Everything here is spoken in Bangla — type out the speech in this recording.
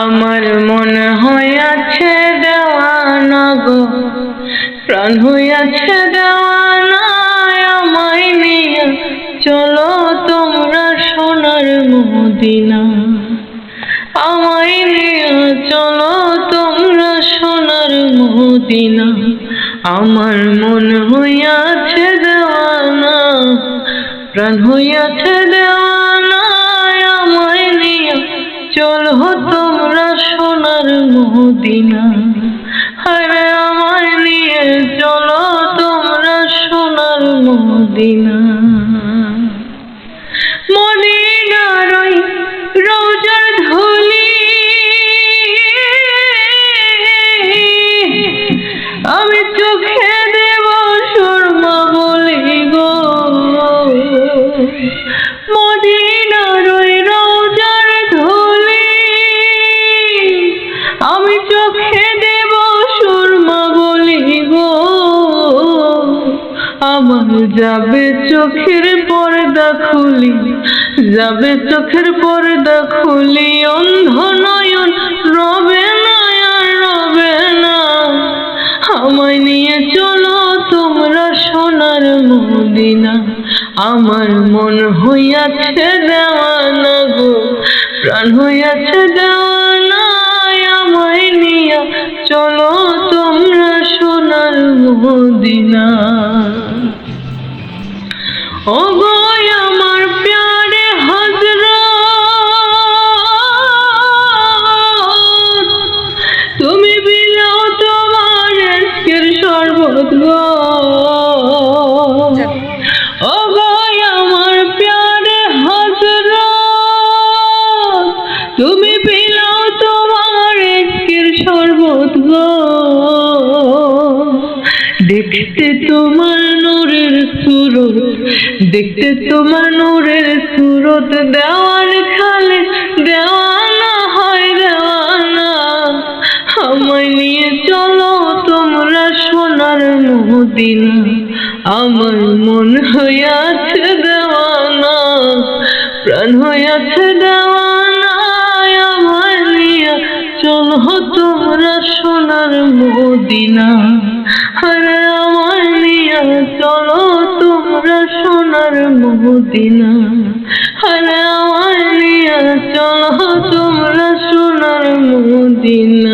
আমার মনে হইয়াছে দেওয়ানা গো। প্রাণ হইয়াছে দেওয়ানা আমায় নিয়ে চলো তোমরা সোনার মদিনা। আমায় নিয়ে চলো তোমরা সোনার মদিনা। আমার মন হইয়াছে দেওয়ানা, প্রাণ হইয়াছে দেওয়ানা মদিনা আরে আমার নিয়ে চলো তোমরা সোনার মদিনা। আমার যাবে চোখের পর্দা খুলি, যাবে চোখের পর্দা খুলি অন্ধ নয়ন রবে না রবে না। আমায় নিয়ে চলো তোমরা সোনার মদিনা, আমার মন হইয়াছে দেওয়ানা গো, প্রাণ হইয়াছে দেওয়ানা আমায় নিয়ে চলো তোমরা সোনার মদিনা। ও আমার প্যারে তুমি বিলাও তোমার আজকের শরবত গো দেখতে তোমার নূরের সুরত, দেখতে তোমার নূরের সুরত দেওয়ার খালে দেওয়ানা হয়, দেওয়ানা। আমায় নিয়ে চলো তোমরা সোনার মদিনা আমার মন হইয়াছে দেওয়ানা, প্রাণ হইয়াছে দেওয়ানা আমার নিয়ে চলো তোমরা সোনার মদিনা তোমরা সোনার মদিনা? হারা আমার চলো তোমরা সোনার মদিনা।